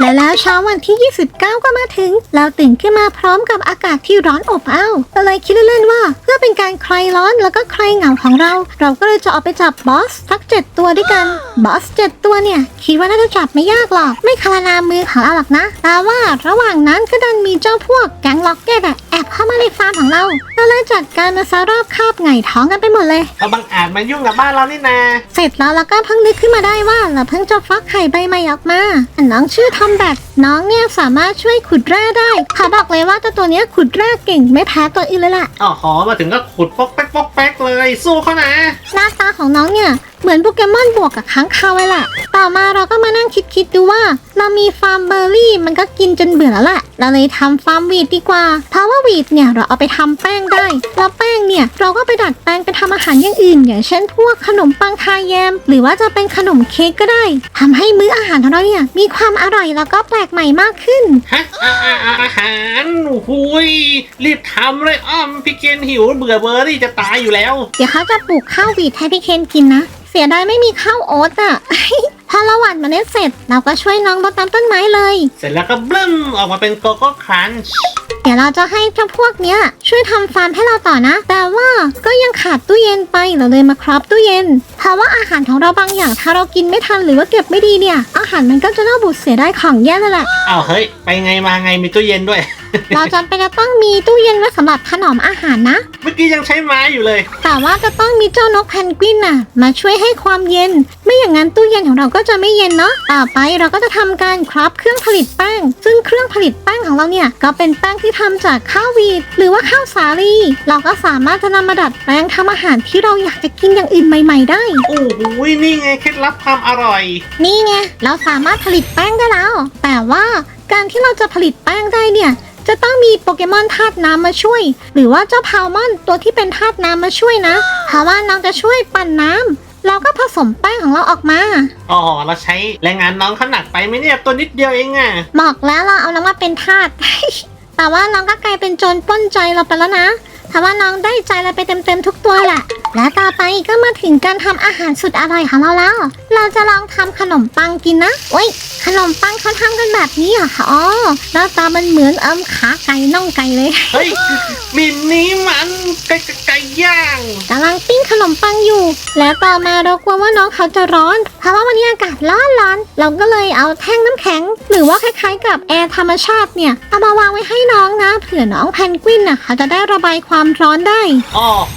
และแล้วเช้าวันที่ 29 ก็มาถึง เราตื่นขึ้นมาพร้อมกับอากาศที่ร้อนอบอ้าวก็เลยคิดเล่นๆว่า เพื่อเป็นการคลายร้อนแล้วก็คลายเหงาของเรา เราก็เลยจะออกไปจับบอสสักเจ็ดตัวด้วยกัน บอสเจ็ดตัวเนี่ย คิดว่าน่าจะจับไม่ยากหรอก ไม่คลานามือของเราหรอกนะ แต่ว่าระหว่างนั้นก็ดันมีเจ้าพวกแก๊งล็อกเก็ตอะแอบเข้ามาในฟาร์มของเรา เราเลยจัดการมาซะรอบคาบไงท้องกันไปหมดเลยเขาบังอาจมายุ่งกับบ้านเรานี่นาเสร็จแล้วเราก็เพิ่งนึกขึ้นมาได้ว่าเราเพิ่งจะฟักไข่ใบใหม่ออกมา น้องชื่อทอมแบทน้องเนี่ยสามารถช่วยขุดแร่ได้ขอบอกเลยว่าเจ้าตัวเนี้ยขุดแร่เก่งไม่แพ้ตัวอื่นเลยล่ะ อ๋อหอมาถึงก็ขุดปอกแป๊กปอกแป๊กเลย สู้เขานะ หน้าตาของน้องเนี่ยเหมือนโปเกมอนบวกกับค้างคาวเลยแหละ ต่อมาเราก็มานั่งคิดคิดๆดูว่า เรามีฟาร์มเบอร์รี่มันก็กินจนเบื่อแล้วแหละ เราเลยทำฟาร์มวีดดีกว่า เพราะว่าวีดเนี่ยเราเอาไปทำแป้งได้ แล้วแป้งเนี่ยเราก็ไปดัดแปลงไปทำอาหารอย่างอื่น อย่างเช่น พวกขนมปังทาแยม หรือว่าจะเป็นขนมเค้กก็ได้ทำให้มื้ออาหารของเราเนี่ยมีความอร่อยแล้วก็แปลกใหม่มากขึ้น ฮะอาอาอาอาหารโอ้โหุยรีบทำเลยอ้อมพี่เกนหิวเบื่อเบอร์รี่จะตายอยู่แล้ว เดี๋ยวเขาจะปลูกข้าววีดให้พี่เคนกินนะเสียดายไม่มีข้าวโอ๊ตอะ พอเราหว่านเมาเล็ดเสร็จ เราก็ช่วยน้องรดน้ำต้นไม้เลย เสร็จแล้วก็บลึ้มออกมาเป็นโกโก้ครันช์เดี๋ยวเราจะให้เจ้าพวกเนี้ย ช่วยทำฟาร์มให้เราต่อนะ แต่ว่าก็ยังขาดตู้เย็นไปเราเลยมาครอบตู้เย็น เพราะว่าอาหารของเราบางอย่างถ้าเรากินไม่ทันหรือว่าเก็บไม่ดีเนี่ย อาหารมันก็จะเน่าบูดเสียได้ของแย่เลยแหละ อ้าวเฮ้ย ไปไงมาไงมีตู้เย็นด้วยเราจำเป็นจะต้องมีตู้เย็นไว้สำหรับถนอมอาหารนะ เมื่อกี้ยังใช้ไม้อยู่เลย แต่ว่าจะต้องมีเจ้านกเพนกวินน่ะ มาช่วยให้ความเย็น ไม่อย่างนั้นตู้เย็นของเราก็จะไม่เย็นเนาะ ต่อไปเราก็จะทำการคราฟเครื่องผลิตแป้ง ซึ่งเครื่องผลิตแป้งของเราเนี่ยก็เป็นแป้งที่ทำจากข้าววีดหรือว่าข้าวสาลี เราก็สามารถจะนำมาดัดแปลงทำอาหารที่เราอยากจะกินอย่างอื่นใหม่ ๆ ได้ โอ้โหนี่ไงเคล็ดลับความอร่อย นี่ไง เราสามารถผลิตแป้งได้แล้ว แต่ว่าการที่เราจะผลิตแป้งได้เนี่ย จะต้องมีโปเกมอนธาตุน้ำมาช่วย หรือว่าเจ้าพาวมอนตัวที่เป็นธาตุน้ำมาช่วยนะเพราะว่าน้องจะช่วยปั่นน้ำเราก็ผสมแป้งของเราออกมา อ๋อ เราใช้แรงงานน้องเขาหนักไปไหมเนี่ยตัวนิดเดียวเองอะบอกแล้วเราเอาน้องมาเป็นทาสแต่ว่าน้องก็กลายเป็นโจรปล้นใจเราไปแล้วนะ เพราะว่าน้องได้ใจเราไปเต็มๆทุกตัวแหละ และต่อไปก็มาถึงการทำอาหารสุดอร่อยของเราแล้ว เราจะลองทำขนมปังกินนะโอ้ย ขนมปังเขาทำกันแบบนี้เหรอคะอ๋อหน้าตามันเหมือนเอิมขาไก่น่องไก่เลย เฮ้ยมินนี้มันไก่ไก่ไก่ย่าง กำลังปิ้งขนมปังอยู่ แล้วต่อมาเรากลัวว่าน้องเขาจะร้อน เพราะว่าวันนี้อากาศร้อนร้อนๆเราก็เลยเอาแท่งน้ำแข็ง หรือว่าคล้ายๆกับแอร์ธรรมชาติเนี่ย เอามาวางไว้ให้น้องนะ เผื่อน้องแพนกวินน่ะเขาจะได้ระบายความร้อนได้อ๋อโห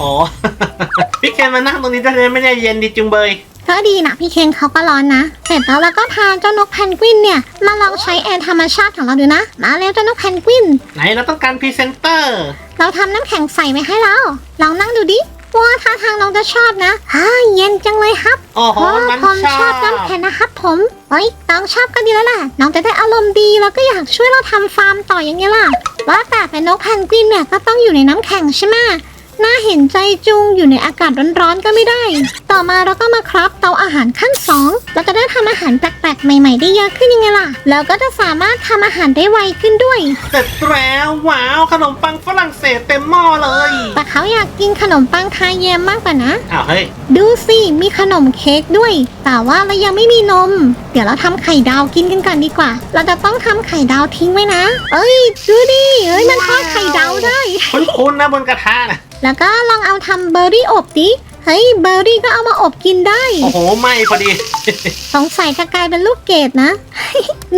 พี่เคนมานั่งตรงนี้ได้เลยไม่ได้เย็นดีจุงเบย ก็ดีนะพี่เคนเขาก็ร้อนนะ เสร็จแล้วเราก็พาเจ้านกแพนกวินเนี่ย มาลองใช้แอร์ธรรมชาติของเราดูนะ มาแล้วเจ้านกแพนกวิน ไหนเราต้องการพรีเซนเตอร์ เราทำน้ำแข็งใส่ไว้ให้แล้วลองนั่งดูดิ ว่าท่าทางน้องจะชอบนะฮ่าเย็นจังเลยครับโอ้โหเพราะมันผมชชออบบน้ำแข็งนะครับผมเฮ้ยน้องชอบก็ดีแล้วล่ะน้องจะได้อารมณ์ดีแล้วก็อยากช่วยเราทำฟาร์มต่ออย่างนี้ล่ะว่าแต่เป็นนกแพนกวินเนี่ยก็ต้องอยู่ในน้ำแข็งใช่ไหม น่าเห็นใจจุงอยู่ในอากาศร้อนๆก็ไม่ได้ ต่อมาเราก็มาครับเตาอาหารขั้นสองเราจะได้ทำอาหารแปลกๆ ใหม่ ๆ ได้เยอะขึ้นยังไงล่ะ แล้วก็จะสามารถทำอาหารได้ไวขึ้นด้วย เสร็จแล้วว้าวขนมปังฝรั่งเศสเต็มหม้อเลยแต่เขาอยากกินขนมปังทาแยมมากกว่านะ อ้าวเฮ้ยดูสิ มีขนมเค้กด้วย แต่ว่าเรายังไม่มีนม เดี๋ยวเราทำไข่ดาวกินกันก่อนดีกว่า เราจะต้องทำไข่ดาวทิ้งไว้นะ เอ้ย ดูดิ เอ้ย มันทอดไข่ดาวได้ คุ้นๆนะบนกระทะนะ แล้วก็ลองเอาทำเบอร์รี่อบดิ เฮ้ยเบอร์รี่ก็เอามาอบกินได้ โอ้โหไหม่พอดี สงสัยจะกลายเป็นลูกเกดนะ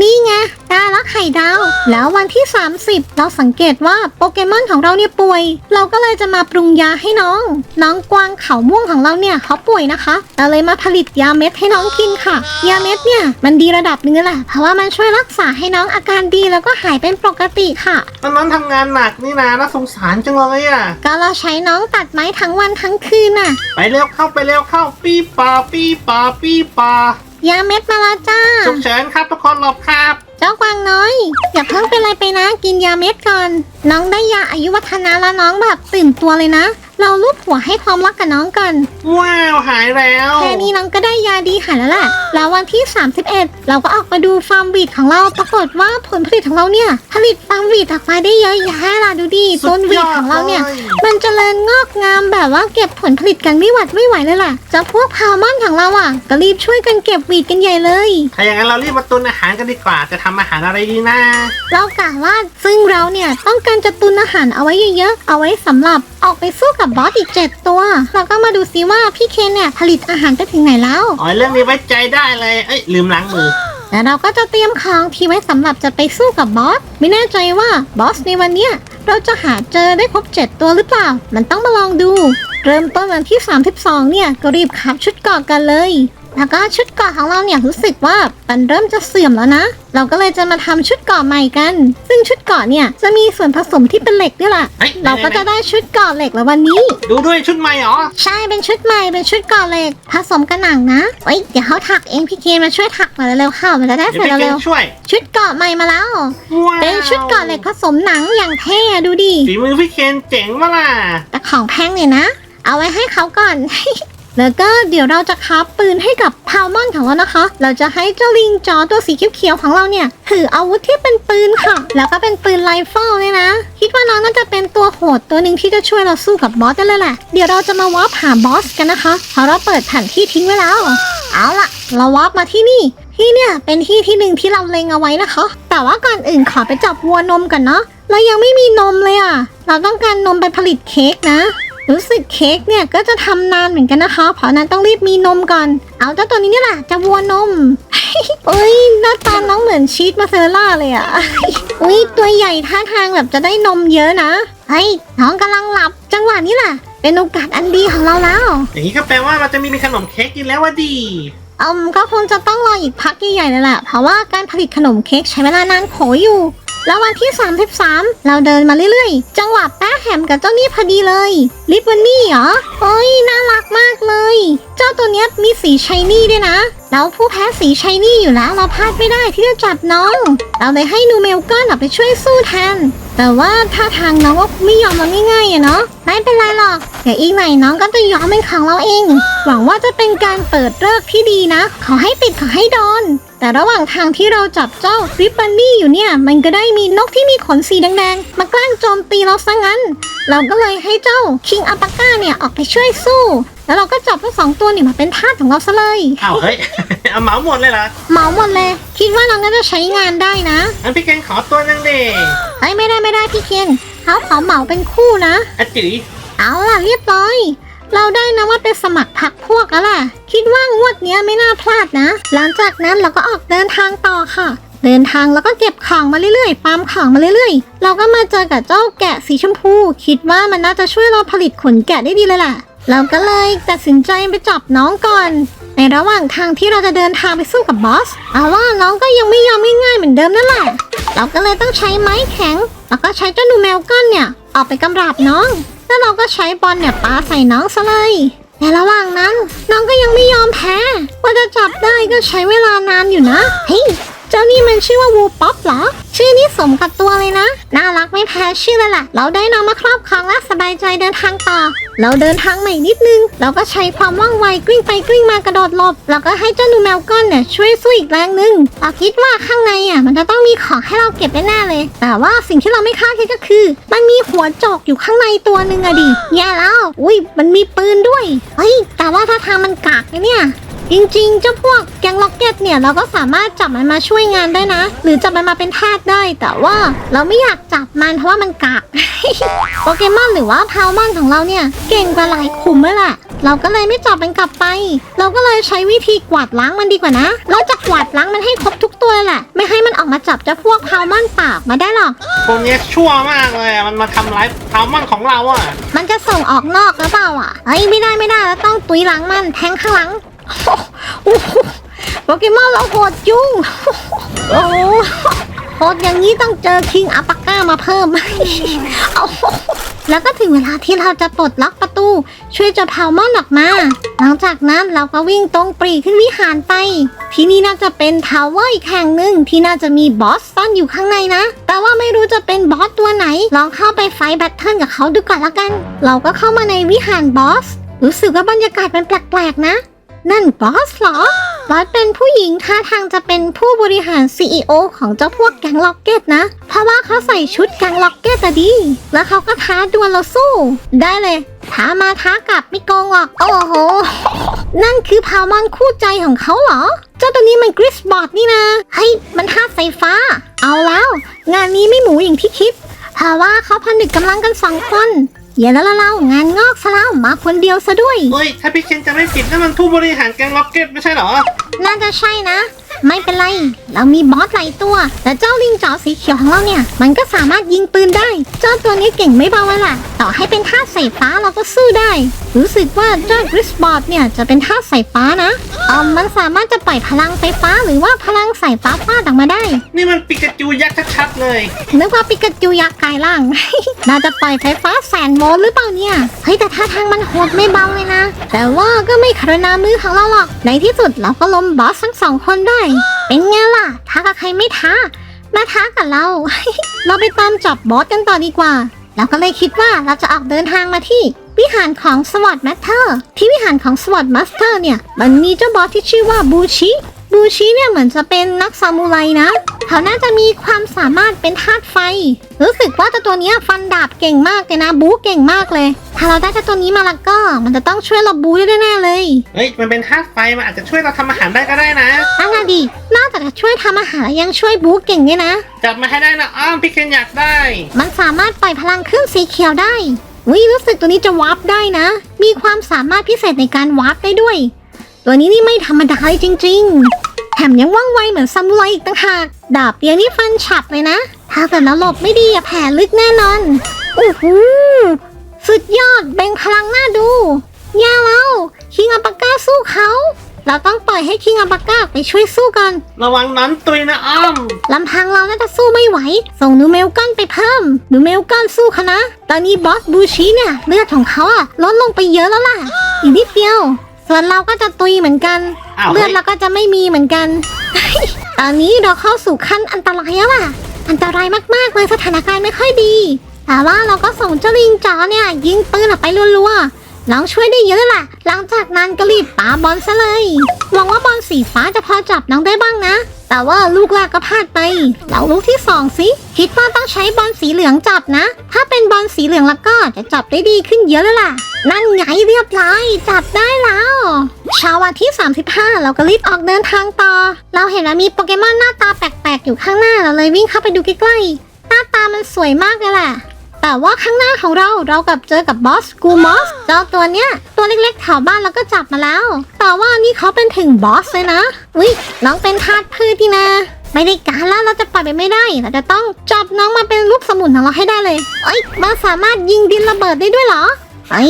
นี่ไงได้แล้วไข่ดาว แล้ววันที่ 30 เราสังเกตว่าโปเกมอนของเราเนี่ยป่วย เราก็เลยจะมาปรุงยาให้น้อง น้องกวางเขาม่วงของเราเนี่ยเขาป่วยนะคะเราเลยมาผลิตยาเม็ดให้น้องกินค่ะ ยาเม็ดเนี่ยมันดีระดับหนึงแหละเพราะว่ามันช่วยรักษาให้น้องอาการดีแล้วก็หายเป็นปกติค่ะ ตอนนั้นทำงานหนักนี่นะน่าสงสารจังเลยอะ ก็เราใช้น้องตัดไม้ทั้งวันทั้งคืนน่ะไปเร็วเข้าไปเร็วเข้าปี้ปาปี้ปาปี้ปายาเม็ดมาแล้วจ้าฉุกเฉินครับทุกคนหลบครับ เจ้ากวางน้อย อย่าเพิ่งเป็นอะไรไปนะ กินยาเม็ดก่อน น้องได้ยาอายุวัฒนะแล้วน้องแบบตื่นตัวเลยนะ เราลูบหัวให้พร้อมรักกับน้องกันว้าวหายแล้วแค่นี้น้องก็ได้ยาดีหายแล้วแหละแล้ววันที่ 31 เราก็ออกมาดูฟาร์มวีดของเราปรากฏว่าผลผลิตของเราเนี่ย ผลิตฟาร์มวีดออกมาได้เยอะแยะล่ะดูดิสุต้ดนยวีอดดของเราเนี่ยลมันเจริญงอกงามแบบว่าเก็บผลผลิตกันไม่หวัดไม่ไหวเลยล่ะเจ้าพวกพาวมอนของเราอะก็รีบช่วยกันเก็บวีดกันใหญ่เลยถ้าอย่างนั้นเรารีบมาตุนอาหารกันดีกว่าจะทำอาหารอะไรดีนะเรากะว่าซึ่งเราเนี่ยต้องการจะตุนอาหารเอาไว้เยอะๆเอาไว้สำหรับออกไปสู้กับบอสอีก 7 ตัว เราก็มาดูซิว่าพี่เคนเนี่ยผลิตอาหารไปถึงไหนแล้ว อ๋อเรื่องนี้ไว้ใจได้เลย เอ้ยลืมล้างมือ แล้วเราก็จะเตรียมของที่ไว้สำหรับจะไปสู้กับบอส ไม่แน่ใจว่าบอสในวันเนี้ยเราจะหาเจอได้ครบ 7 ตัวหรือเปล่า มันต้องมาลองดู เริ่มต้นวันที่ 32 เนี่ยก็รีบขับชุดเกราะกันเลย แล้วก็ชุดเกราะของเราเนี่ยรู้สึกว่ามันเริ่มจะเสื่อมแล้วนะ เราก็เลยจะมาทำชุดเกราะใหม่กัน ซึ่งชุดเกราะเนี่ยจะมีส่วนผสมที่เป็นเหล็กด้วยล่ะเฮ้ยเราก็จะได้ชุดเกราะเหล็กแล้ววันนี้ ดูด้วยชุดใหม่เหรอ ใช่เป็นชุดใหม่เป็นชุดเกราะเหล็ก ผสมกันหนังนะเอ้ยเดี๋ยวเขาถักเองพี่เคนมาช่วยถักมาเร็วๆเข้ามันจะได้เดี๋ยวเสร็จพี่เกเร็นวช่วยๆชุดเกราะใหม่มาแล้วว้าวเป็นชุดเกราะเหล็กผสมหนังอย่างเท่อะดูดิฝีมือพี่เคนเจ๋งมาล่ะแต่ของแพงเนี่ยนะ เอาไว้ให้เขาก่อน แล้วก็เดี๋ยวเราจะคับปืนให้กับพาวมอนของเรานะคะ เราจะให้เจ้าลิงจอตัวสีเขียวๆของเราเนี่ยถืออาวุธที่เป็นปืนค่ะ แล้วก็เป็นปืนไรเฟิลเนี่ยนะ คิดว่าน้องน่าจะเป็นตัวโหดตัวหนึ่งที่จะช่วยเราสู้กับบอสได้เลยแหละ เดี๋ยวเราจะมาวาร์ปหาบอสกันนะคะเพราะเราเปิดแผนที่ทิ้งไว้แล้ว เอาล่ะ เราวาร์ปมาที่นี่ที่เนี่ยเป็นที่ที่หนึ่งที่เราเล็งเอาไว้นะคะ แต่ว่าก่อนอื่นขอไปจับวัวนมกันเนาะเรายังไม่มีนมเลยอะ เราต้องการนมไปผลิตเค้กนะ รู้สึกเค้กเนี่ยก็จะทำนานเหมือนกันนะคะ เพราะนั้นต้องรีบมีนมก่อน เอาเจ้าตัวนี้นี่แหละจะวัวนม เอ้ยหน้าตาน้องเหมือนชีสมาเซอร่าเลยอะอุ้ยตัวใหญ่ท่าทางแบบจะได้นมเยอะนะเฮ้ยน้องกำลังหลับจังหวะนี้แหละเป็นโอกาสอันดีของเราแล้ว อย่างนี้ก็แปลว่าเราจะมีขนมเค้กกินแล้วว่ะดี อืมก็คงจะต้องรออีกพักใหญ่ๆเลยแหละเพราะว่าการผลิตขนมเค้กใช้เวลานานโขอยู่ แล้ววันที่ 33 เราเดินมาเรื่อยๆ จังหวะแป้แฮมกับเจ้านี่พอดีเลยลิปวันนี่เหรอโอ้ยน่ารักมากเลย เจ้าตัวเนี้ยมีสีชายนี่ด้วยนะ แล้วผู้แพ้สีชายนี่อยู่แล้วเราพลาดไม่ได้ที่จะจับน้อง เราเลยให้นูเมลก้อนออกไปช่วยสู้แทน แต่ว่าถ้าทางน้องก็ไม่ยอมเราง่ายๆอะเนาะไม่เป็นไรหรอกเดี๋ยวอีกหน่อยน้องก็จะยอมเป็นของเราเอง หวังว่าจะเป็นการเปิดเลิกที่ดีนะ ขอให้ติดขอให้โดน แต่ระหว่างทางที่เราจับเจ้าริบบันนี่อยู่เนี่ย มันก็ได้มีนกที่มีขนสีแดงๆ มาแกล้งโจมตีเราซะงั้น เราก็เลยให้เจ้าคิงอัปปาก้าเนี่ยออกไปช่วยสู้ แล้วเราก็จับทั้งสองตัวเนี่ยมาเป็นทาสของเราซะเลย อ้าวเฮ้ย เอาเหมาหมดเลยเหรอเหมาหมดเลย คิดว่าน้องก็จะใช้งานได้นะอันพี่เคนขอตัวนึงดิเฮ้ยไม่ได้ไม่ได้พี่เคนเขาขอเหมาเป็นคู่นะอะจิ๋ยเอาล่ะเรียบร้อย เราได้นะว่าเป็นสมัครพักพวกแล้วล่ะ คิดว่างวดเนี้ยไม่น่าพลาดนะ หลังจากนั้นเราก็ออกเดินทางต่อค่ะ เดินทางแล้วก็เก็บของมาเรื่อยๆฟาร์มของมาเรื่อยๆ เราก็มาเจอกับเจ้าแกะสีชมพู คิดว่ามันน่าจะช่วยเราผลิตขนแกะได้ดีเลยล่ะ เราก็เลยตัดสินใจไปจับน้องก่อน ในระหว่างทางที่เราจะเดินทางไปสู้กับบอสเอาว่าน้องก็ยังไม่ยอมง่ายๆเหมือนเดิมนั่นแหละ เราก็เลยต้องใช้ไม้แข็ง แล้วก็ใช้เจ้าหนูแมวก้อนเนี่ย ออกไปกำราบน้อง แล้วเราก็ใช้บอลเนี่ยปาใส่น้องซะเลยแต่ระหว่างนั้นน้องก็ยังไม่ยอมแพ้กว่าจะจับได้ก็ใช้เวลานานอยู่นะเฮ้ย จ้านี่มันชื่อว่าวูป๊อปเหรอ ชื่อนี้สมกับตัวเลยนะ น่ารักไม่แพ้ชื่อเลยล่ะเราได้น้องมาครอบครองและสบายใจเดินทางต่อ เราเดินทางใหม่นิดนึง เราก็ใช้ความว่องไวกลิ้งไปกลิ้งมากระโดดหลบ แล้วก็ให้เจ้านูแมวก้อนเนี่ยช่วยสู้อีกแรงนึงเราคิดว่าข้างในอะมันจะต้องมีของให้เราเก็บแน่เลย แต่ว่าสิ่งที่เราไม่คาดคิดก็คือ มันมีหัวโจกอยู่ข้างในตัวหนึ่งอะดิแย่แล้ว อุ้ยมันมีปืนด้วย เฮ้ยแต่ว่าถ้าทางมันกากนะเนี่ย จริงๆ เจ้าพวกแกงล็อกเก็ตเนี่ยเราก็สามารถจับมันมาช่วยงานได้นะ หรือจับมันมาเป็นทาสได้ แต่ว่าเราไม่อยากจับมันเพราะว่ามันกาก โปเกมอนหรือว่าพาวมอนของเราเนี่ยเก่งกว่าหลายขุมเลยล่ะ เราก็เลยไม่จับมันกลับไป เราก็เลยใช้วิธีกวาดล้างมันดีกว่านะ เราจะกวาดล้างมันให้ครบทุกตัวเลยแหละ ไม่ให้มันออกมาจับเจ้าพวกพาวมอนปากมาได้หรอก พวกเนี้ยชั่วมากเลยอะมันมาทำร้ายทาวมันของเราอะ มันจะส่งออกนอกหรือเปล่าอะเฮ้ยไม่ได้ไม่ได้แล้วต้องตุยหลังมันแทงข้างหลัง โอ้โหโปเกมอนเราโหดจุ้งโอ้โหดอย่างนี้ต้องเจอคิงอัปปาก้ามาเพิ่มเอาแล้วก็ถึงเวลาที่เราจะปลดล็อกประตู ช่วยเจะเผามอนออกมา หลังจากนั้นเราก็วิ่งตรงปรีขึ้นวิหารไป ที่นี่น่าจะเป็นทาวเวอร์อีกแห่งหนึ่งที่น่าจะมีบอสซ่อนอยู่ข้างในนะ แต่ว่าไม่รู้จะเป็นบอสตัวไหน ลองเข้าไปไฟแบทเทิลกับเขาดูก่อนละกัน เราก็เข้ามาในวิหารบอส รู้สึกว่าบรรยากาศมันแปลกๆนะ นั่นบอสเหรอบอสเป็นผู้หญิงท่าทางจะเป็นผู้บริหาร CEO ของเจ้าพวกแก๊งล็อกเก็ตนะ เพราะว่าเขาใส่ชุดแก๊งล็อกเก็ตอะดี แล้วเขาก็ท้าดวลเราสู้ ได้เลยท้ามาท้ากลับไม่โกงหรอก โอ้โห นั่นคือพาวมอนคู่ใจของเขาเหรอ เจ้าตัวนี้มันกริสบอร์ดนี่นะ เฮ้ย มันท่าไฟฟ้า เอาแล้ว งานนี้ไม่หมูอย่างที่คิดเพราะว่าเขาผนึกกำลังกันสองคน อย่าแล้วละเรางานงอกซะแล้วมาคนเดียวซะด้วย เฮ้ย ถ้าพี่เคนจะไม่ผิดนั่นมันผู้บริหารแก๊งล็อกเก็ตไม่ใช่เหรอ น่าจะใช่นะ ไม่เป็นไร เรามีบอสหลายตัว แต่เจ้าลิงจ๋อสีเขียวของเราเนี่ย มันก็สามารถยิงปืนได้ เจ้าตัวนี้เก่งไม่เบาเลยล่ะ ต่อให้เป็นท่าสายฟ้าเราก็สู้ได้ รู้สึกว่าเจ้ากริสบอร์ดเนี่ยจะเป็นท่าสายฟ้านะเออมันสามารถจะปล่อยพลังไฟฟ้าหรือว่าพลังสายฟ้าฟาดออกมาได้ นี่มันปิกาจูยักษ์ชัดๆเลย นึกว่าปิกาจูยักษ์กายล่าง น่าจะปล่อยไฟฟ้าแสนโวลต์หรือเปล่าเนี่ย เฮ้ยแต่ท่าทางมันโหดไม่เบาเลยนะ แต่ว่าก็ไม่คารนามือของเราหรอก ในที่สุดเราก็ล้มบอสทั้งสองคนได้เป็นไงล่ะท้ากับใครไม่ท้า มาท้ากับเรา เราไปตามจับบอสกันต่อดีกว่า เราก็เลยคิดว่าเราจะออกเดินทางมาที่ วิหารของสวอตแมทเทอร์ที่วิหารของสวอตมาสเตอร์เนี่ย มันมีเจ้าบอสที่ชื่อว่าบูชิ บูชิเนี่ยเหมือนจะเป็นนักซามูไรนะ เขาน่าจะมีความสามารถเป็นธาตุไฟ รู้สึกว่าเจ้าตัวเนี้ยฟันดาบเก่งมากเลยนะ บูเก่งมากเลย ถ้าเราได้เจ้าตัวนี้มาแล้วก็ มันจะต้องช่วยเราบูได้แน่ๆเลย เฮ้ย มันเป็นธาตุไฟ มันอาจจะช่วยเราทำอาหารได้ก็ได้นะนั่นน่ะดินอกจากจะช่วยทำอาหารแล้วยังช่วยบูเก่งด้วยนะ จับมาให้ได้นะอ้อมพี่เคนอยากได้ มันสามารถปล่อยพลังคลื่นสีเขียวได้วิรู้สึกตัวนี้จะวาร์ปได้นะ มีความสามารถพิเศษในการวาร์ปได้ด้วย ตัวนี้นี่ไม่ธรรมดาเลยจริง ๆ แถมยังว่องไวเหมือนซามูไรอีกต่างหาก ดาบเดียวนี่ฟันฉับเลยนะ ถ้าเกิดเราหลบไม่ดีอะแผลลึกแน่นอนโอ้โหสุดยอดแบ่งพลังหน้าดูแย่แล้วคิงอัปาก้าสู้เขา เราต้องปล่อยให้คิงอัปาก้าไปช่วยสู้กัน ระวังนอนตุยนะอ้อมลำพังเราน่าจะสู้ไม่ไหว ส่งนูเมลกอนไปเพิ่มนูเมลกอนสู้เขานะ ตอนนี้บอสบูชิเนี่ยเลือดของเขาอะลดลงไปเยอะแล้วล่ะ อีกนิดเดียว ส่วนเราก็จะตุยเหมือนกัน อ้าว เลือดเราก็จะไม่มีเหมือนกัน ตอนนี้เราเข้าสู่ขั้นอันตรายแล้วล่ะ อันตรายมากๆเลยสถานการณ์ไม่ค่อยดี แต่ว่าเราก็ส่งเจ้าลิงจ๋อเนี่ยยิงปืนออกไปรัวๆลองช่วยได้เยอะเลยล่ะ หลังจากนั้นก็รีบปาบอลซะเลย หวังว่าบอลสีฟ้าจะพอจับน้องได้บ้างนะ แต่ว่าลูกแรกก็พลาดไปเราลูกที่สองสิคิดว่าต้องใช้บอลสีเหลืองจับนะ ถ้าเป็นบอลสีเหลืองแล้วก็จะจับได้ดีขึ้นเยอะเลยล่ะ นั่นไงเรียบร้อยจับได้แล้วเช้าวันที่ 35 เราก็รีบออกเดินทางต่อ เราเห็นว่ามีโปเกมอนหน้าตาแปลกๆ อยู่ข้างหน้าเราเลยวิ่งเข้าไปดูใกล้ๆหน้าตามันสวยมากเลยแหละ แต่ว่าข้างหน้าของเราเรากลับเจอกับบอสกูมอสเจ้าตัวเนี้ย ตัวเล็กๆแถวบ้านเราก็จับมาแล้ว แต่ว่านี่เขาเป็นถึงบอสเลยนะวิน้องเป็นทาสพืชที่นะไม่ได้การแล้วเราจะปล่อยไปไม่ได้ เราจะต้องจับน้องมาเป็นลูกสมุนของเราให้ได้เลยเอ้ยมันสามารถยิงดินระเบิดได้ด้วยเหรอไอ้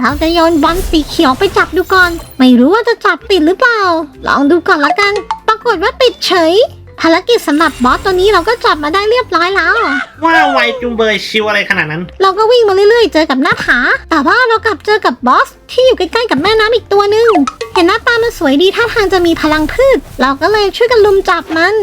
เราจะโยนบอลสีเขียวไปจับดูก่อน ไม่รู้ว่าจะจับติดหรือเปล่า ลองดูก่อนละกัน ปรากฏว่าติดเฉย ภารกิจสำหรับบอสตัวนี้เราก็จับมาได้เรียบร้อยแล้ว ว่าไวจุงเบยชิวอะไรขนาดนั้น เราก็วิ่งมาเรื่อยๆ เจอกับหน้าผา แต่ว่าเรากลับเจอกับบอสที่อยู่ใกล้ๆกับแม่น้ำอีกตัวหนึ่งเห็นหน้าตามันสวยดีท่าทางจะมีพลังพืช เราก็เลยช่วยกันลุมจับมัน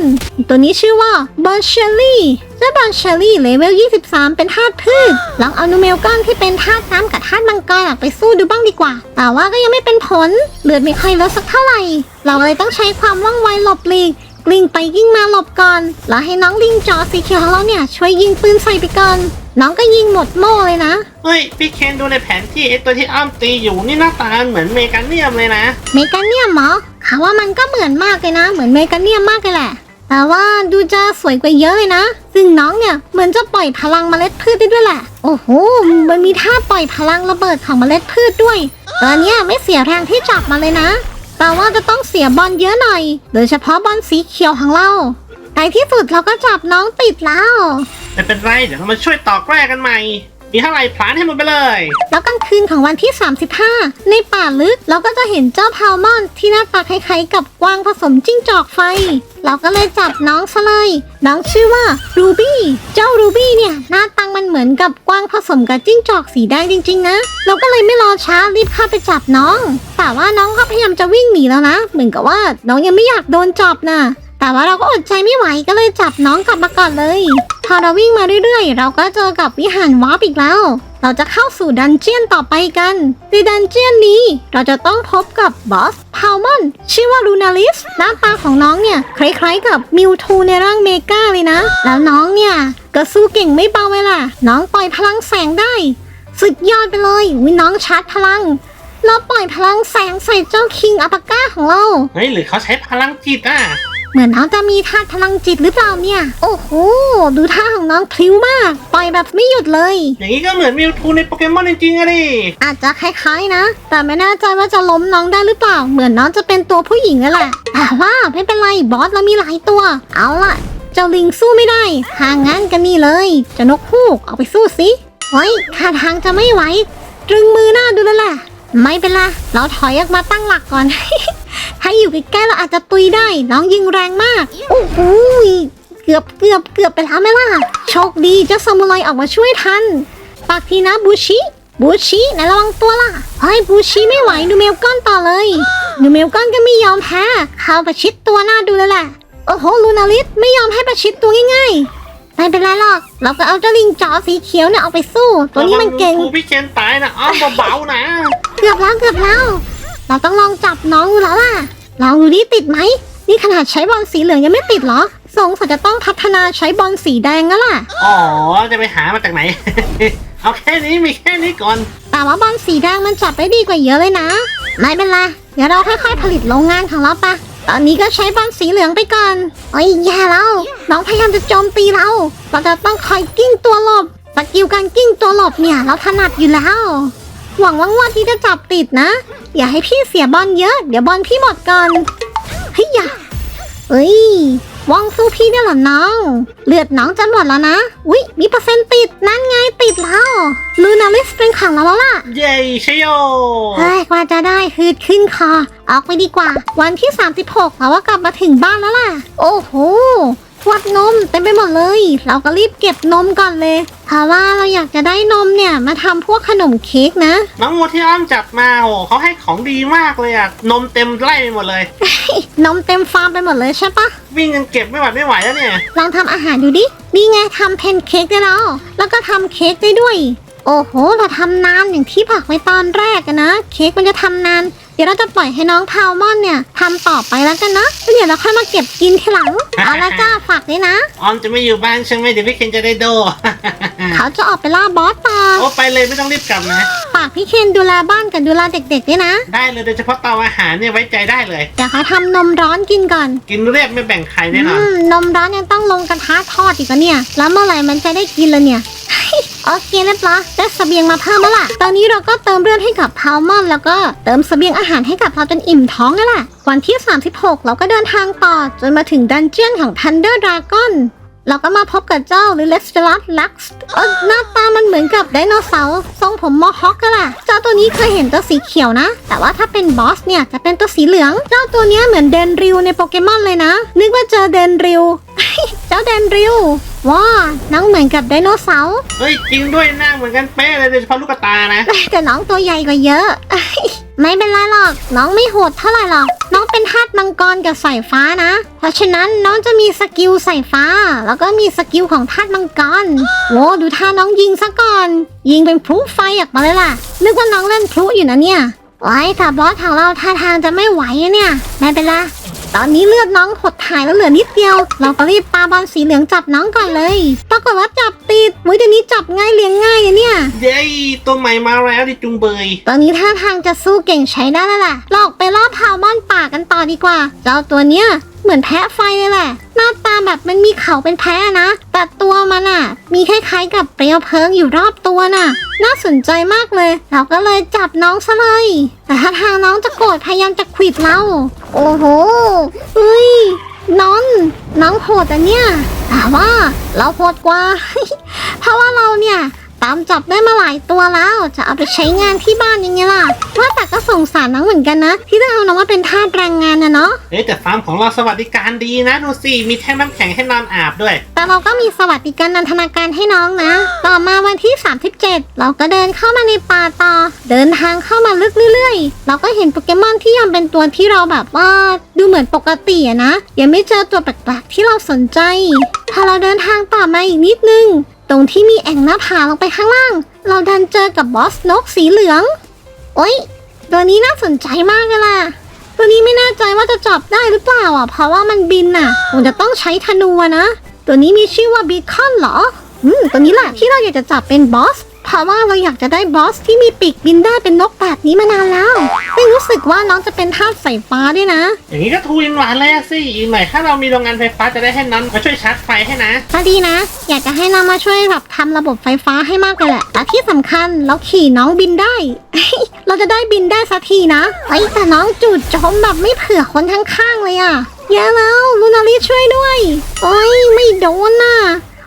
ตัวนี้ชื่อว่าบอนเชลลี่เจ้าบอนเชลลี่เลเวล 23 เป็นธาตุพืช ลองเอานูเมลก้อนที่เป็นธาตุน้ำกับธาตุมังกรอะไปสู้ดูบ้างดีกว่า แต่ว่าก็ยังไม่เป็นผล เลือดไม่ค่อยลดสักเท่าไหร่ เราเลยต้องใช้ความว่องไวหลบหลีก กลิ้งไปยิ่งมาหลบก่อน แล้วให้น้องลิงจอสีเขียวของเราเนี่ย ช่วยยิงปืนใส่ไปก่อน น้องก็ยิงหมดโม่เลยนะ เฮ้ย พี่เคนดูในแผนที่ไอตัวที่อ้อมตีอยู่นี่หน้าตาเหมือนเมกาเนียมเลยนะ เมกาเนียมเหรอเขาว่ามันก็เหมือนมากเลยนะ เหมือนเมกาเนียมมากเลยแหละ แต่ว่าดูจะสวยกว่าเยอะเลยนะ ซึ่งน้องเนี่ยเหมือนจะปล่อยพลังเมล็ดพืชได้ด้วยแหละ โอ้โห มันมีท่าปล่อยพลังระเบิดของเมล็ดพืชด้วย ตอนเนี้ยไม่เสียแรงที่จับมาเลยนะ แต่ว่าจะต้องเสียบอลเยอะหน่อย โดยเฉพาะบอลสีเขียวของเราในที่สุดเราก็จับน้องติดแล้ว ไม่เป็นไร เดี๋ยวเรามาช่วยต่อแกล้กันใหม่ มีเท่าไหร่พลานให้หมดไปเลย แล้วกลางคืนของวันที่ 35 ในป่าลึกเราก็จะเห็นเจ้าพาวมอนที่หน้าตาคล้ายๆกับกวางผสมจิ้งจอกไฟ เราก็เลยจับน้องซะเลยน้องชื่อว่ารูบี้เจ้ารูบี้เนี่ยหน้าตังมันเหมือนกับกวางผสมกับจิ้งจอกสีแดงจริง ๆ นะ เราก็เลยไม่รอช้ารีบเข้าไปจับน้อง แต่ว่าน้องก็พยายามจะวิ่งหนีแล้วนะ เหมือนกับว่าน้องยังไม่อยากโดนจับน่ะ แต่ว่าเราก็อดใจไม่ไหวก็เลยจับน้องกลับมาก่อนเลย พอเราวิ่งมาเรื่อยๆ เราก็เจอกับวิหารวาร์ปอีกแล้ว เราจะเข้าสู่ดันเจียนต่อไปกัน ในดันเจียนนี้เราจะต้องพบกับบอสพาวมอนชื่อว่าลูนาลิสหน้าตาของน้องเนี่ย คล้ายๆกับมิวทูในร่างเมกาเลยนะ แล้วน้องเนี่ยก็สู้เก่งไม่เบาเลยล่ะ น้องปล่อยพลังแสงได้ สุดยอดไปเลยวิน้องชาร์จพลังเราปล่อยพลังแสงใส่เจ้าคิงอัปาก้าของเรา เฮ้ยหรือเขาใช้พลังจิตอะ เหมือนน้องจะมีธาตุพลังจิตหรือเปล่าเนี่ย โอ้โห ดูท่าของน้องพลิ้วมาก ปล่อยแบบไม่หยุดเลย อย่างนี้ก็เหมือนมิวทูในโปเกมอนจริงๆอะดิ อาจจะคล้ายๆนะ แต่ไม่แน่ใจว่าจะล้มน้องได้หรือเปล่า เหมือนน้องจะเป็นตัวผู้หญิงนั่นแหละ แต่ว่าไม่เป็นไรบอสเรามีหลายตัว เอาล่ะ เจ้าลิงสู้ไม่ได้ทางงั้นกันนี่เลยเจะนกฮูกเอาไปสู้สิเฮ้ยท่าทางจะไม่ไหวตรึงมือหน้าดูแล้วแหละ ไม่เป็นไรเราถอยออกมาตั้งหลักก่อน ถ้าอยู่ใกล้ๆเราอาจจะตุยได้ น้องยิงแรงมากโอ้โหเกือบเกือบเกือบไปแล้วไหมล่ะ โชคดีเจ้าซามูไรออกมาช่วยทันฝากทีนะบูชิบูชิไหนระวังตัวล่ะเฮ้ยบูชิไม่ไหวดูเมลก้อนต่อเลย ดูเมลก้อนก็ไม่ยอมแพ้เข้าประชิดตัวหน้าดูเลยแหละโอ้โหลูนาลิสไม่ยอมให้ประชิดตัวง่ายๆ ไม่เป็นไรหรอก เราก็เอาเจ้าลิงจ๋อสีเขียวเนี่ยเอาไปสู้ ตัวนี้มันเก่งครูพี่เคนตายนะอ้อมเบาๆนะเกือบแล้วเกือบแล้ว เราต้องลองจับน้องดูแล้วล่ะลองดูดิติดไหม นี่ขนาดใช้บอลสีเหลืองยังไม่ติดเหรอ สงสัยจะต้องพัฒนาใช้บอลสีแดงแล้วล่ะ อ๋อจะไปหามาจากไหน เอาแค่นี้มีแค่นี้ก่อน แต่ว่าบอลสีแดงมันจับได้ดีกว่าเยอะเลยนะ ไม่เป็นไร เดี๋ยวเราค่อยๆผลิตโรงงานของเราปะ ตอนนี้ก็ใช้บอลสีเหลืองไปก่อนโอ้ยแย่แล้วน้องพยายามจะโจมตีเรา เราจะต้องคอยกิ้งตัวหลบสกิลการกิ้งตัวหลบเนี่ย เราถนัดอยู่แล้ว หวังว่างวดที่จะจับติดนะ อย่าให้พี่เสียบอลเยอะ เดี๋ยวบอลพี่หมดก่อนเฮ้ยอย่าเอ้ย ว่องสู้พี่ได้เหรอน้อง เลือดน้องจะหมดแล้วนะ อุ๊ย มีเปอร์เซ็นต์ติด นั่นไงติดแล้ว ลูนาลิสเป็นของเราแล้วล่ะ เย้ชโยเฮ้ยกว่าจะได้ฮืดขึ้นคอ ออกไปดีกว่า วันที่ 36เราว่ากลับมาถึงบ้านแล้วล่ะ โอ้โห ขวดนมเต็มไปหมดเลย เราก็รีบเก็บนมก่อนเลย เพราะว่าเราอยากจะได้นมเนี่ยมาทำพวกขนมเค้กนะ น้องวัวที่อ้อมจับมาโอ้เขาให้ของดีมากเลยอะนมเต็มไร่ไปหมดเลย นมเต็มฟาร์มไปหมดเลยใช่ปะ วิ่งกันเก็บไม่หวัดไม่ไหวแล้วเนี่ย ลองทำอาหารดูดิ นี่ไงทำเพนเค้กได้แล้ว แล้วก็ทำเค้กได้ด้วย โอ้โห เราทำนานอย่างที่บอกไว้ตอนแรกอะนะ เค้กมันจะทำนาน เดี๋ยวเราจะปล่อยให้น้องพาวมอนเนี่ยทำต่อไปแล้วกันนะแล้วเดี๋ยวเราค่อยมาเก็บกินทีหลัง เอาละจ้าฝากด้วยนะ ออมจะไม่อยู่บ้านใช่ไหมเดี๋ยวพี่เคนจะได้โด เขาจะออกไปล่าบอสต่อโอ้ไปเลยไม่ต้องรีบกลับนะ ฝากพี่เคนดูแลบ้านกับดูแลเด็กๆด้วยนะ ได้เลยโดยเฉพาะเตาอาหารเนี่ยไว้ใจได้เลย เดี๋ยวเขาทำนมร้อนกินก่อน กินเรียบไม่แบ่งใครแน่นอน อืม นมร้อนยังต้องลงกระทะทอดอีกแล้วเนี่ย แล้วเมื่อไหร่มันจะได้กินละเนี่ย โอเคเรียบร้อยได้เสบียงมาเพิ่มแล้วล่ะ ตอนนี้เราก็เติมเลือดให้กับพาวมอนแล้วก็เติมเสบียงอาหารให้กับเราจนอิ่มท้องแล้วล่ะ วันที่ 36 เราก็เดินทางต่อ จนมาถึงดันเจียนของ Thunder Dragon เราก็มาพบกับเจ้าลิเลสเ l ลัสลักซ์หน้าตามันเหมือนกับไดโนเสาร์ทรงผมมอฮอคกันล่ะ เจ้าตัวนี้เคยเห็นตัวสีเขียวนะ แต่ว่าถ้าเป็นบอสเนี่ยจะเป็นตัวสีเหลือง เจ้าตัวเนี้ยเหมือนเดนริวในโปเกมอนเลยนะ นึกว่าเจอเดนริว เจ้าเดนริวว้าน้องเหมือนกับไดโนเสาร์เฮ้ยจริงด้วยหน้าเหมือนกันเป๊ะเลยโดยเฉพาะลูกตานะ แต่น้องตัวใหญ่กว่าเยอะ ไม่เป็นไรหรอก น้องไม่โหดเท่าไหร่หรอก น้องเป็นธาตุมังกรกับสายฟ้านะ เพราะฉะนั้นน้องจะมีสกิลสายฟ้า แล้วก็มีสกิลของธาตุมังกรโว้ดูท่าน้องยิงซะก่อน ยิงเป็นพลุไฟออกมาเลยล่ะ นึกว่าน้องเล่นพลุอยู่นะเนี่ยไว้แต่บอสของเราท่าทางจะไม่ไหวอะเนี่ยไม่เป็นไร ตอนนี้เลือดน้องหดถ่ายแล้วเหลือนิดเดียว เราก็รีบปาบอลสีเหลืองจับน้องก่อนเลยปรากฏว่าจับติดมุ้ยเดี๋ยวนี้จับง่ายเลี้ยงง่ายอะเนี่ย เย้ตัวใหม่มาแล้วดิจุงเบย ตอนนี้ท่าทางจะสู้เก่งใช้ได้แล้วแหละเราออกไปล่าพาวมอนป่ากันต่อดีกว่า เจ้าตัวเนี้ย เหมือนแพะไฟเลยแหละ หน้าตาแบบมันมีเขาเป็นแพะนะ แต่ตัวมันอะมีคล้ายๆกับเปลวเพลิงอยู่รอบตัวน่ะ น่าสนใจมากเลย เราก็เลยจับน้องซะเลย แต่ถ้าทางน้องจะโกรธพยายามจะขวิดเรา โอ้โหเฮ้ยน้องน้องโหดอันเนี้ยแต่ว่าเราโหดกว่า เพราะว่าเราเนี่ย ตามจับได้มาหลายตัวแล้ว จะเอาไปใช้งานที่บ้านยังไงล่ะ ว่าแต่ก็สงสารน้องเหมือนกันนะ ที่ต้องเอาน้องมาเป็นทาสแรงงานนะเนาะเอ้ยแต่ฟาร์มของเราสวัสดิการดีนะดูสิมีแท่งน้ำแข็งให้นอนอาบด้วย แต่เราก็มีสวัสดิการนันทนาการให้น้องนะ ต่อมาวันที่ 37 เราก็เดินเข้ามาในป่าต่อ เดินทางเข้ามาลึกเรื่อยๆ เราก็เห็นโปเกมอนที่ยังเป็นตัวที่เราแบบว่าดูเหมือนปกติอะนะ ยังไม่เจอตัวแปลกๆที่เราสนใจ พอเราเดินทางต่อมาอีกนิดนึง ตรงที่มีแอ่งหน้าผาลงไปข้างล่าง เราดันเจอกับบอสนกสีเหลือง โอ๊ย ตัวนี้น่าสนใจมากเลยล่ะ ตัวนี้ไม่แน่ใจว่าจะจับได้หรือเปล่าอะ เพราะว่ามันบินน่ะคงจะต้องใช้ธนูนะ ตัวนี้มีชื่อว่าบีคอนเหรอ อืม ตัวนี้แหละที่เราอยากจะจับเป็นบอส เพราะว่าเราอยากจะได้บอสที่มีปีกบินได้เป็นนกแบบนี้มานานแล้ว ไม่รู้สึกว่าน้องจะเป็นทาสสายฟ้าด้วยนะ อย่างนี้ก็ทูอินหวานเลยอะสิอีกหน่อยถ้าเรามีโรงงานไฟฟ้าจะได้ให้น้องมาช่วยชาร์จไฟให้นะ ก็ดีนะ อยากจะให้น้องมาช่วยแบบทำระบบไฟฟ้าให้มากเลยแหละแต่ที่สำคัญเราขี่น้องบินได้ เราจะได้บินได้สักทีนะไอ้ยแต่น้องจูดโจมแบบไม่เผื่อคนข้างๆเลยอะแย่แล้วลูนารีช่วยด้วย โอ้ยไม่โดนน่ะ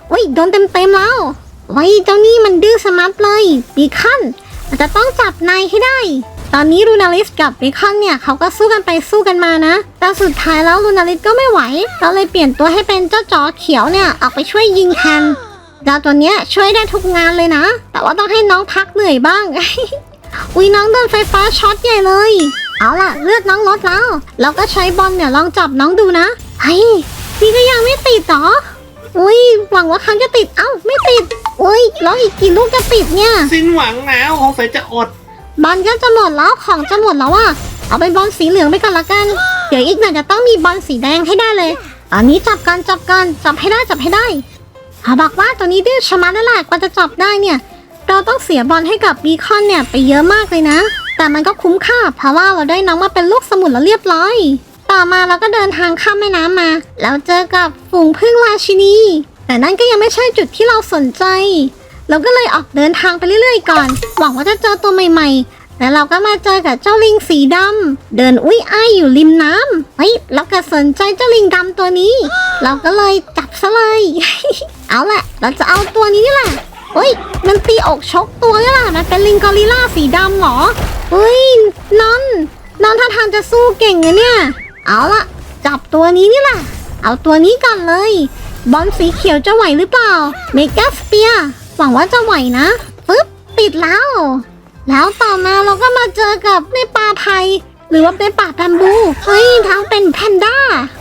โอ้ยโดนเต็มๆแล้ว โอ้ยเจ้านี่มันดื้อสมัดเลยบีคอนอาจจะต้องจับนายให้ได้ ตอนนี้ลูนาลิสกับเบคอนเนี่ยเขาก็สู้กันไปสู้กันมานะ แต่สุดท้ายแล้วลูนาลิสก็ไม่ไหวเราเลยเปลี่ยนตัวให้เป็นเจ้าจอเขียวเนี่ยออกไปช่วยยิงแทนเจ้าตัวเนี้ยช่วยได้ทุกงานเลยนะ แต่ว่าต้องให้น้องพักเหนื่อยบ้าง อุ้ยน้องโดนไฟฟ้าช็อตใหญ่เลย เอาล่ะเลือดน้องลดแล้ว เราก็ใช้บอลเนี่ยลองจับน้องดูนะ เฮ้ยนี่ก็ยังไม่ติดเหรอ อุ้ยหวังว่าครั้งจะติด เอ้าไม่ติด อุ้ยแล้วอีกกี่ลูกจะติดเนี่ย สิ้นหวังแล้วคงใส่จะอด บอลก็จะหมดแล้วของจะหมดแล้วอะเอาเป็นบอลสีเหลืองไปก่อนละกัน เดี๋ยวอีกหน่อยจะต้องมีบอลสีแดงให้ได้เลยตอนนี้จับกันจับกันจับให้ได้จับให้ได้เขาบอกว่าตัวนี้ดื้อชะมัดนั่นแหละกว่าจะจับได้เนี่ย เราต้องเสียบอลให้กับบีคอนเนี่ยไปเยอะมากเลยนะ แต่มันก็คุ้มค่าเพราะว่าเราได้น้องมาเป็นลูกสมุนแล้วเรียบร้อย ต่อมาเราก็เดินทางข้ามแม่น้ำมา แล้วเจอกับฝูงพึ่งราชินี แต่นั่นก็ยังไม่ใช่จุดที่เราสนใจ เราก็เลยออกเดินทางไปเรื่อยๆก่อน หวังว่าจะเจอตัวใหม่ ๆ แล้วเราก็มาเจอกับเจ้าลิงสีดำเดินอุ้ยอ้ายอยู่ริมน้ำเฮ้ยเราก็สนใจเจ้าลิงดำตัวนี้ เราก็เลยจับซะเลย เอาแหละเราจะเอาตัวนี้แหละเฮ้ย มันตีอกชกตัวนี่แหละมันเป็นลิงกอริลล่าสีดำเหรอเฮ้ยนอนนอนท่าทางจะสู้เก่งนะเนี่ย เอาละจับตัวนี้นี่แหละ เอาตัวนี้ก่อนเลย บอลสีเขียวจะไหวหรือเปล่า เมกาสเปียหวังว่าจะไหวนะปึ๊บติดแล้ว แล้วต่อมาเราก็มาเจอกับในป่าไผ่หรือว่าในป่าแบมบูเฮ้ยทั้งเป็นแพนด้า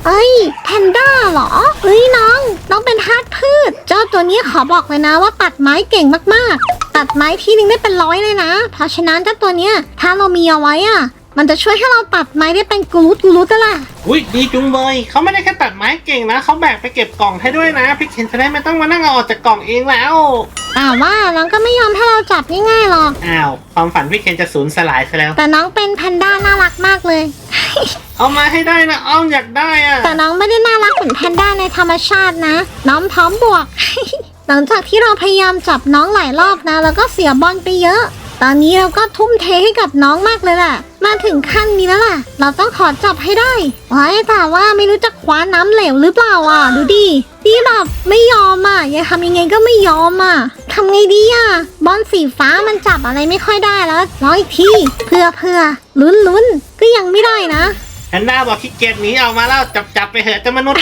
เอ้ยแพนด้าเหรอเฮ้ยน้อง น้องเป็นฮาร์ดพืช เจ้าตัวนี้ขอบอกเลยนะว่าตัดไม้เก่งมากๆ ตัดไม้ทีนึงได้เป็นร้อยเลยนะ เพราะฉะนั้นเจ้าตัวเนี้ยถ้าเรามีเอาไว้อะ มันจะช่วยให้เราตัดไม้ได้เป็นกูรูดกูรูดนั่นแหละอุ้ยดีจุงเบยเขาไม่ได้แค่ตัดไม้เก่งนะเขาแบกไปเก็บกล่องให้ด้วยนะ พี่เคนจะได้ไม่ต้องมานั่งเอาออกจากกล่องเองแล้วแต่ว่าน้องก็ไม่ยอมให้เราจับง่ายๆหรอก อ้าวความฝันพี่เคนจะสูญสลายซะแล้ว แต่น้องเป็นแพนด้าน่ารักมากเลย เอามาให้ได้นะอ้อมอยากได้อะแต่น้องไม่ได้น่ารักเหมือนแพนด้าในธรรมชาตินะ น้องพร้อมบวก หลังจากที่เราพยายามจับน้องหลายรอบนะ แล้วก็เสียบอลไปเยอะ ตอนนี้เราก็ทุ่มเทให้กับน้องมากเลยแหละมาถึงขั้นนี้แล้วล่ะ เราต้องขอจับให้ได้ไว้แต่ว่าไม่รู้จะคว้าน้ำเหลวหรือเปล่าอะ ดูดิที่แบบไม่ยอมอะยังทำยังไงก็ไม่ยอมอะทำไงดีอะ บอลสีฟ้ามันจับอะไรไม่ค่อยได้แล้วร้อยทีเพื่อเพื่อลุ้นลุ้นก็ยังไม่ได้นะแพนด้าบอกขี้เกียจหนีออกมาแล้วจับจับไปเถอะเจ้ามนุษย์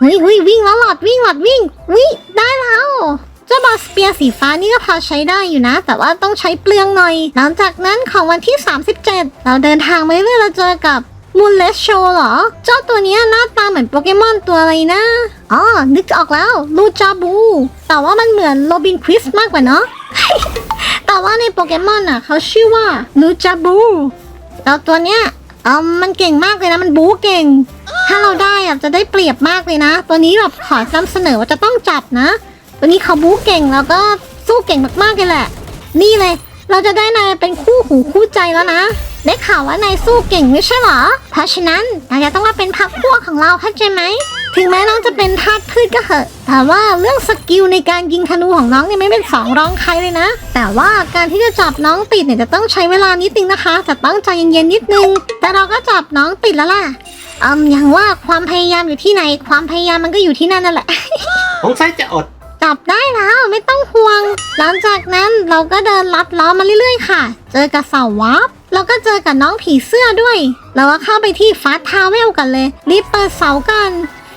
เฮ้ยเฮ้ยวิ่งแล้วหลอดวิ่งหลอดวิ่งวิได้แล้ว เจ้าบอสเปียสีฟ้านี่ก็พอใช้ได้อยู่นะ แต่ว่าต้องใช้เปลืองหน่อย หลังจากนั้นของวันที่ 37 เราเดินทางไปเรื่อยเราเจอกับมูนเลสโชเหรอ เจ้าตัวนี้หน้าตาเหมือนโปเกมอนตัวอะไรนะ อ๋อ นึกออกแล้ว ลูจาบู แต่ว่ามันเหมือนโรบินคริสมากกว่าเนาะ แต่ว่าในโปเกมอนอะ เขาชื่อว่าลูจาบูแล้วตัวเนี้ยเออมันเก่งมากเลยนะ มันบูเก่ง ถ้าเราได้อะจะได้เปรียบมากเลยนะ ตัวนี้แบบขอนำเสนอว่าจะต้องจับนะ วันนี้เขาบู๊เก่งแล้วก็สู้เก่งมากๆเลยแหละ นี่เลย เราจะได้นายเป็นคู่หูคู่ใจแล้วนะ ได้ข่าวว่านายสู้เก่งไม่ใช่เหรอ เพราะฉะนั้นนายจะต้องมาเป็นพักพวกของเราเข้าใจไหม ถึงแม้น้องจะเป็นทาสพืชก็เถอะ แต่ว่าเรื่องสกิลในการยิงธนูของน้องเนี่ยไม่เป็นสองรองใครเลยนะ แต่ว่าการที่จะจับน้องติดเนี่ยจะต้องใช้เวลานิดนึงนะคะ จะต้องใจเย็นๆนิดนึง แต่เราก็จับน้องติดแล้วล่ะอืมอย่างว่าความพยายามอยู่ที่ไหน ความพยายามมันก็อยู่ที่นั่นนั่นแหละสงสัยจะอด จับได้แล้วไม่ต้องห่วง หลังจากนั้นเราก็เดินลัดล้อมาเรื่อยๆค่ะ เจอกับเสาวับแล้วก็เจอกับน้องผีเสื้อด้วย เราก็เข้าไปที่ฟาสทาวเวลกันเลย รีบเปิดเสากัน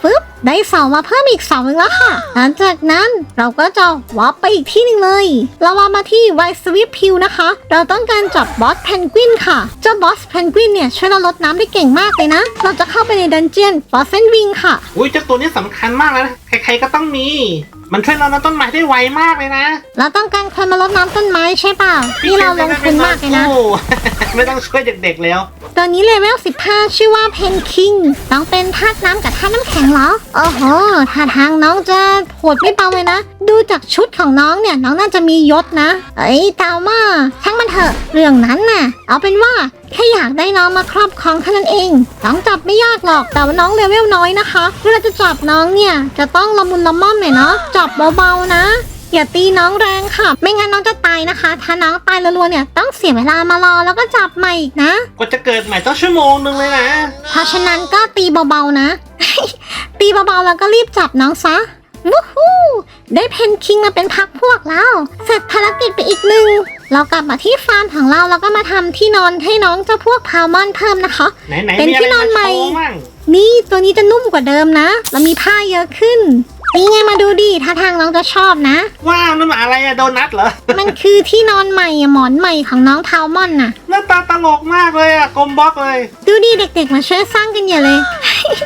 ปึ๊บได้เสามาเพิ่มอีกเสาหนึ่งแล้วค่ะ หลังจากนั้นเราก็จะวับไปอีกที่หนึ่งเลย เราวามาที่ไวสวิปพิวนะคะ เราต้องการจับบอสเพนกวินค่ะ เจ้าบอสเพนกวินเนี่ยช่วยเราลดน้ำได้เก่งมากเลยนะ เราจะเข้าไปในดันเจียนฟอสเซนวิงค่ะ อุ้ยเจ้าตัวนี้สำคัญมากแล้วนะ ใครๆก็ต้องมี มันช่วยเราลดต้นไม้ได้ไวมากเลยนะเราต้องการคนมาลดน้ำต้นไม้ใช่เปล่านี่เราลงทุนมากเลยนะ โอ้ ไม่ต้องช่วยเด็กๆแล้ว ตอนนี้เลเวล 15 ชื่อว่าเพนคิงน้องเป็นธาตุน้ำกับธาตุน้ำแข็งเหรอ โอ้โหท่าทางน้องจะโหดไม่เบาเลยนะ ดูจากชุดของน้องเนี่ย น้องน่าจะมียศนะ เอ้ยตาวมาช่างมันเถอะ เรื่องนั้นน่ะ เอาเป็นว่าแค่อยากได้น้องมาครอบครองเท่านั้นเอง น้องจับไม่ยากหรอก แต่ว่าน้องเลเวลน้อยนะคะ เวลาจะจับน้องเนี่ย จะต้องละมุนละม่อมหน่อยเนาะจับเบาๆนะ อย่าตีน้องแรงค่ะ ไม่งั้นน้องจะตายนะคะ ถ้าน้องตายรัวๆเนี่ยต้องเสียเวลามารอแล้วก็จับใหม่อีกนะ กว่าจะเกิดใหม่ต้องชั่วโมงนึงเลยนะ เพราะฉะนั้นก็ตีเบาๆนะ ตีเบาๆแล้วก็รีบจับน้องซะวู้ฮู้ได้เพนคิงมาเป็นพักพวกแล้ว เสร็จภารกิจไปอีกหนึ่ง เรากลับมาที่ฟาร์มของเราแล้วก็มาทำที่นอนให้น้องเจ้าพวกพาวมอนเพิ่มนะคะ ไหนๆเป็นมีอะไรที่นอนใหม่าโชว์มั่ง นี่ตัวนี้จะนุ่มกว่าเดิมนะ แล้วมีผ้าเยอะขึ้น นี่ไงมาดูดิท่าทางน้องจะชอบนะ ว้าวนั่นมันอะไรอะโดนัทเหรอ มันคือที่นอนใหม่อะหมอนใหม่ของน้องทาวมอนน่ะ หน้าตาตลกมากเลยอะกลมบล็อกเลย ดูดิเด็ก ๆ มาช่วยสร้างกันอย่าเลย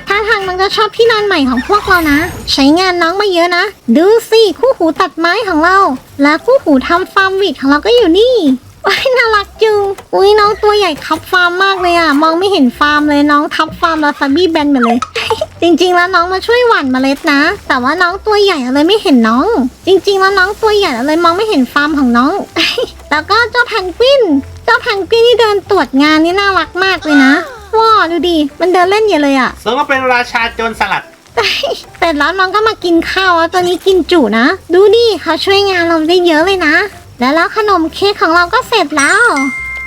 ท่าทางมันก็ชอบที่นอนใหม่ของพวกเรานะ ใช้งานน้องมาเยอะนะ ดูสิคู่หูตัดไม้ของเรา และคู่หูทำฟาร์มวิดของเราก็อยู่นี่ ว้ายน่ารักจุง อุ้ยน้องตัวใหญ่ทับฟาร์มมากเลยอะมองไม่เห็นฟาร์มเลยน้องทับฟาร์มแล้วซาบี้แบนไปเลย จริง ๆ แล้วน้องมาช่วยหว่านเมล็ดนะ แต่ว่าน้องตัวใหญ่เลยไม่เห็นน้อง จริง ๆ แล้วน้องตัวใหญ่เลยมองไม่เห็นฟาร์มของน้อง แล้วก็เจ้าแพนกวิน เจ้าแพนกวินที่เดินตรวจงานนี่น่ารักมากเลยนะว้าดูดิ มันเดินเล่นอย่าเลยอะสมก็เป็นราชาโจรสลัด เสร็จแล้วน้องก็มากินข้าวแล้วตัวนี้กินจุนะ ดูดิเขาช่วยงานเราได้เยอะเลยนะ แล้วแล้วขนมเค้กของเราก็เสร็จแล้ว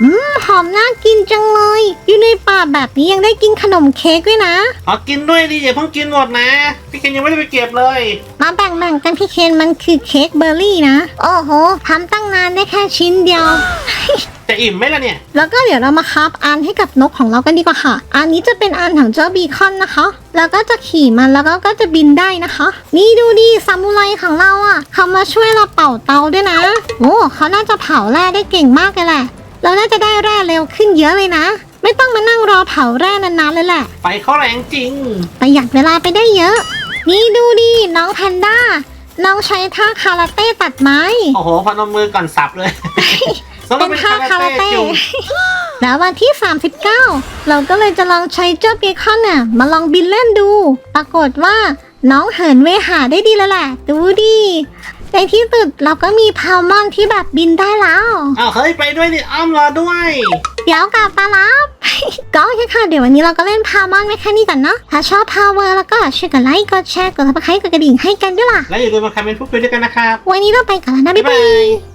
อืมหอมน่ากินจังเลย อยู่ในป่าแบบนี้ยังได้กินขนมเค้กด้วยนะขอกินด้วยดิอย่าเพิ่งกินหมดนะ พี่เคนยังไม่ได้ไปเก็บเลย มาแบ่งๆกันพี่เคนมันคือเค้กเบอร์รี่นะ โอ้โหทำตั้งนานได้แค่ชิ้นเดียว จะอิ่มไหมล่ะเนี่ย แล้วก็เดี๋ยวเรามาคับอันให้กับนกของเรากันดีกว่าค่ะ อันนี้จะเป็นอันของเจ้าบีคอนนะคะ แล้วก็จะขี่มันแล้วก็ก็จะบินได้นะคะ นี่ดูดิซามูไรของเราอะเขามาช่วยเราเป่าเตาด้วยนะ โอ้เขาน่าจะเผาแร่ได้เก่งมากเลยแหละ เราน่าจะได้แร่เร็วขึ้นเยอะเลยนะ ไม่ต้องมานั่งรอเผาแร่นานๆเลยแหละไฟเขาแรงจริง ประหยัดเวลาไปได้เยอะ นี่ดูดิน้องแพนด้า น้องใช้ท่าคาราเต้ตัดไม้ โอ้โหพนมมือก่อนสับเลยสม เป็ก็นเป็นท่าคาคาราราเต้เต้จุงแล้ววันที่ 39 เราก็เลยจะลองใช้เจ้าเบคอนน่ะมาลองบินเล่นดู ปรากฏว่าน้องเหินเวหาได้ดีแล้วแหละ ดูดิในที่สุดเราก็มีพาวมอนที่แบบบินได้แล้วอ้าวเฮ้ยไปด้วยดิอ้อมรอด้วย เดี๋ยวกลับมารับก็โอเคค่ะ เดี๋ยววันนี้เราก็เล่นพาวมอนไว้แค่นี้ก่อนเนาะ ถ้าชอบพาวเวอร์แล้วก็ช่วยกดไลค์ กดแชร์ กดซับสไครต์กดกระดิ่งให้กันด้วยล่ะ และอย่าลืมมาคอมเมนต์พูดคุยด้วยกันนะครับ วันนี้เราไปก่อนแล้วนะ บ๊ายบายบ๊ายบาย